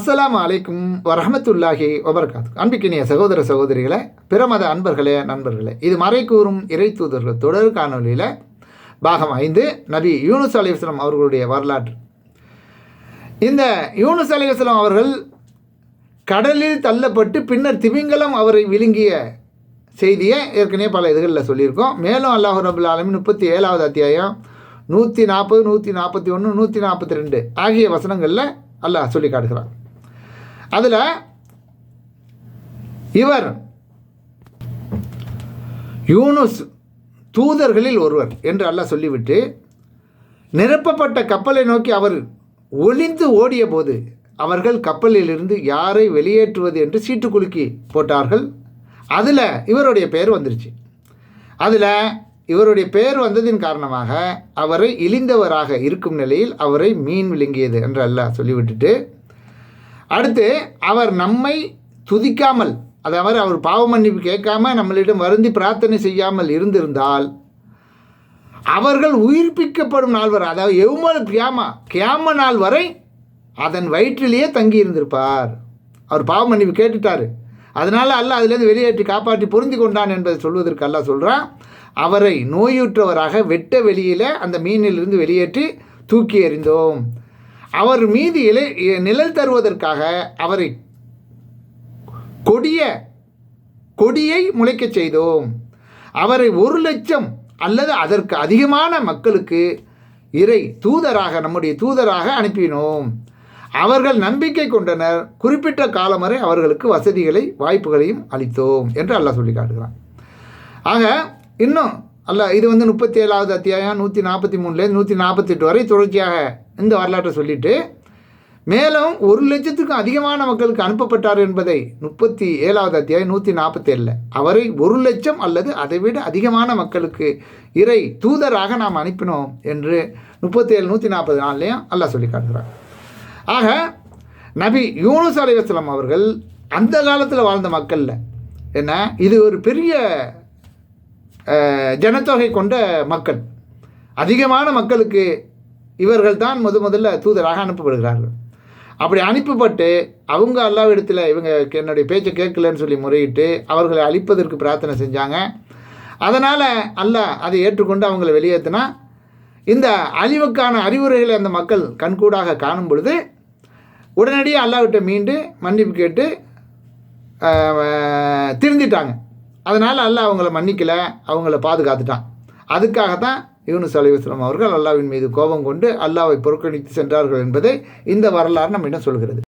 அஸ்ஸலாமு அலைக்கும் வரமத்துல்லாஹி வபர்காத்து அன்பிக்கினிய சகோதர சகோதரிகளை பிரமத அன்பர்களே நண்பர்களே இது மறை கூறும் இறை தூதர்கள் தொடர் காணொலியில் பாகம் ஐந்து நபி யூனுஸ் அலிஸ்லாம் அவர்களுடைய வரலாற்று. இந்த யூனுஸ் அலிஸ்லாம் அவர்கள் கடலில் தள்ளப்பட்டு பின்னர் திமிங்கலம் அவரை விழுங்கிய செய்தியை ஏற்கனவே பல இதுகளில் சொல்லியிருக்கோம். மேலும் அல்லாஹ் ரபுல் ஆலமின் முப்பத்தி ஏழாவது அத்தியாயம் நூற்றி நாற்பது நூற்றி நாற்பத்தி ஒன்று நூற்றி நாற்பத்தி ரெண்டு ஆகிய வசனங்களில் அல்லாஹ் சொல்லி காட்டுகிறான். அதில் இவர் யூனுஸ் தூதர்களில் ஒருவர் என்று அல்லாஹ் சொல்லிவிட்டு நிரப்பப்பட்ட கப்பலை நோக்கி அவர் ஒளிந்து ஓடிய போது அவர்கள் கப்பலிலிருந்து யாரை வெளியேற்றுவது என்று சீட்டுக்குலுக்கி போட்டார்கள். அதில் இவருடைய பெயர் வந்துருச்சு. அதில் இவருடைய பெயர் வந்ததின் காரணமாக அவரை இழிந்தவராக இருக்கும் நிலையில் அவரை மீன் விழுங்கியது என்று அல்லாஹ் சொல்லிவிட்டுட்டு அடுத்து அவர் நம்மை துதிக்காமல் அதாவது அவர் பாவ மன்னிப்பு கேட்காம நம்மளிடம் வருந்தி பிரார்த்தனை செய்யாமல் இருந்திருந்தால் அவர்கள் உயிர்ப்பிக்கப்படும் நாள் வரை அதாவது எவ்மல் கியாமா கியாம நாள் வரை அதன் வயிற்றிலேயே தங்கி இருந்திருப்பார். அவர் பாவ மன்னிப்பு கேட்டுட்டார். அதனால் அல்ல அதிலேருந்து வெளியேற்றி காப்பாற்றி பொருந்தி கொண்டான் என்பதை சொல்வதற்கு அல்ல சொல்கிறான் அவரை நோயுற்றவராக வெட்ட வெளியில் அந்த மீனிலிருந்து வெளியேற்றி தூக்கி எறிந்தோம். அவர் மீது இலை நிழல் தருவதற்காக அவரை கொடிய கொடியை முளைக்கச் செய்தோம். அவரை ஒரு லட்சம் அல்லது அதற்கு அதிகமான மக்களுக்கு இறை தூதராக நம்முடைய தூதராக அனுப்பினோம். அவர்கள் நம்பிக்கை கொண்டனர். குறிப்பிட்ட காலம் வரை அவர்களுக்கு வசதிகளை வாய்ப்புகளையும் அளித்தோம் என்று அல்லாஹ் சொல்லி காட்டுகிறான். ஆக இன்னும் அல்ல இது வந்து முப்பத்தி ஏழாவது அத்தியாயம் நூற்றி நாற்பத்தி மூணுலேருந்து நூற்றி நாற்பத்தெட்டு வரை தொடர்ச்சியாக இந்த வரலாற்றை சொல்லிட்டு மேலும் ஒரு லட்சத்துக்கும் அதிகமான மக்களுக்கு அனுப்பப்பட்டார் என்பதை முப்பத்தி ஏழாவது அத்தியாயம் நூற்றி நாற்பத்தேழில். அவரை ஒரு லட்சம் அல்லது அதைவிட அதிகமான மக்களுக்கு இறை தூதராக நாம் அனுப்பினோம் என்று முப்பத்தி ஏழு நூற்றி நாற்பது நாள்லையும் அல்லாஹ் சொல்லி காட்டுகிறார் ஆக நபி யூனுஸ் அலைவாஸ்லாம் அவர்கள் அந்த காலத்தில் வாழ்ந்த மக்களில் என்ன இது ஒரு பெரிய ஜனத்தொகை கொண்ட மக்கள். அதிகமான மக்களுக்கு இவர்கள் தான் முத முதல்ல தூதராக அனுப்பப்படுகிறார்கள். அப்படி அனுப்பப்பட்டு அவங்க அல்லாவிடத்தில் இவங்க என்னுடைய பேச்சை கேட்கலன்னு சொல்லி முறையிட்டு அவர்களை அழிப்பதற்கு பிரார்த்தனை செஞ்சாங்க. அதனால் அல்லாஹ் அதை ஏற்றுக்கொண்டு அவங்களை வெளியேற்றினா இந்த அழிவுக்கான அறிவுரைகளை அந்த மக்கள் கண்கூடாக காணும் பொழுது உடனடியாக அல்லாவிட்ட மீண்டு மன்னிப்பு கேட்டு திருந்திட்டாங்க. அதனால் அல்லாஹ் அவங்கள மன்னிக்கலை அவங்கள பாதுகாத்துட்டான். அதுக்காக தான் யூனுஸ் அலிவஸ்லாம் அவர்கள் அல்லாவின் மீது கோபம் கொண்டு அல்லாவை புறக்கணித்து சென்றார்கள் என்பதை இந்த வரலாறு நம்மிடம் சொல்கிறது.